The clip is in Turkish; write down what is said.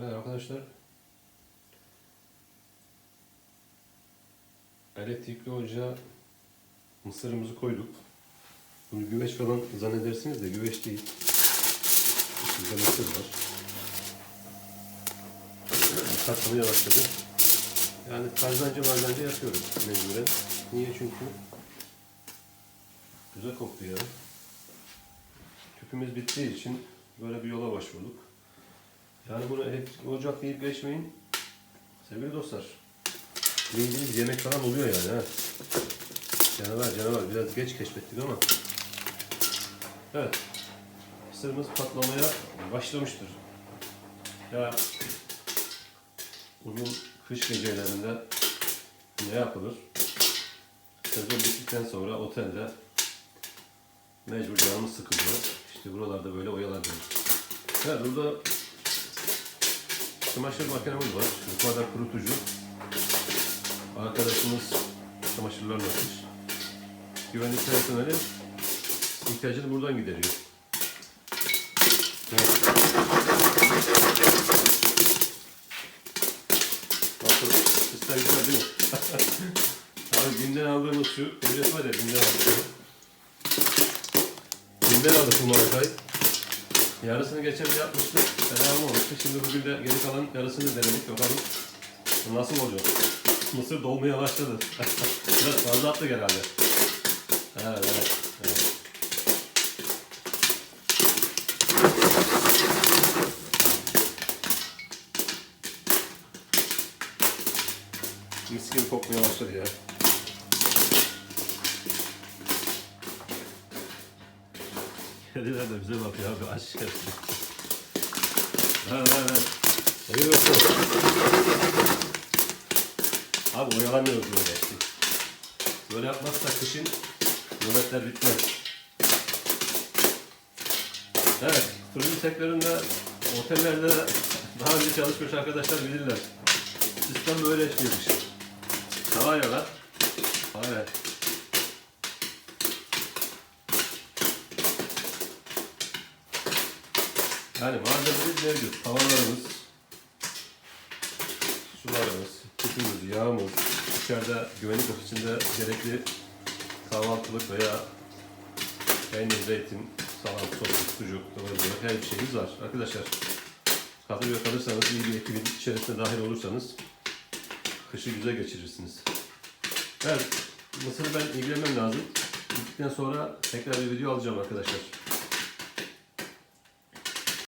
Evet arkadaşlar. Elektrikli ocağa mısırımızı koyduk. Bunu güveç falan zannedersiniz de güveç değil. İçinde mısır var. Katlamaya başladı. Yani karzancı marzancı yapıyoruz mecburen. Niye? Çünkü güzel koktu ya. Tüpümüz bittiği için böyle bir yola başvurduk. Yani bunu elektrikli ocak deyip geçmeyin. Sevgili dostlar. Bildiğiniz yemek falan oluyor yani ha. Canavar canavar biraz geç keşfettik ama. Evet. Mısırımız patlamaya başlamıştır. Ya bugün kış gecelerinde ne yapılır? Sezon bittikten sonra otelde mecbur canımız sıkılıyor. İşte buralarda böyle oyalanıyoruz. Evet burada çamaşır makinemiz var. Yukarıda kurutucu. Arkadaşımız çamaşırlarla atmış. Güvenlik personeli ihtiyacını buradan gideriyor. Evet. Nasıl? Sistem güzel değil mi? Abi BİM'den aldığımız şu ücret var ya BİM'den aldık. BİM'den aldık bu markayı. Yarısını geçen bir yapmıştık. Fena olmamıştı. Şimdi bugün de geri kalan yarısını denedik. Bakalım nasıl olacak. Mısır dolmaya başladı. Biraz fazla attık herhalde. Evet, evet. evet. Mis gibi kokmaya başladı ya. Kediler de bize bakıyor abi aç hepsi. Evet evet. İyi bakalım. Abi oyalanmıyoruz böyle. Böyle yapmazsak kışın nöbetler bitmez. Evet, turizm sektöründe otellerde daha önce çalışmış arkadaşlar bilirler. Sistem böyle işliyormuş. Hava yola. Evet. Yani malzememiz mevcut. Havalarımız, sularımız, sütümüz, yağımız, içeride güvenlik ofisinde gerekli kahvaltılık veya peynir, zeytin, salam, sos, sucuk, ıvır her bir şeyimiz var. Arkadaşlar kadroya kalırsanız, iyi bir ekibin içerisine dahil olursanız kışı güzel geçirirsiniz. Evet, Mısır'ı ben ilgilenmem lazım. Gittikten sonra tekrar bir video alacağım arkadaşlar.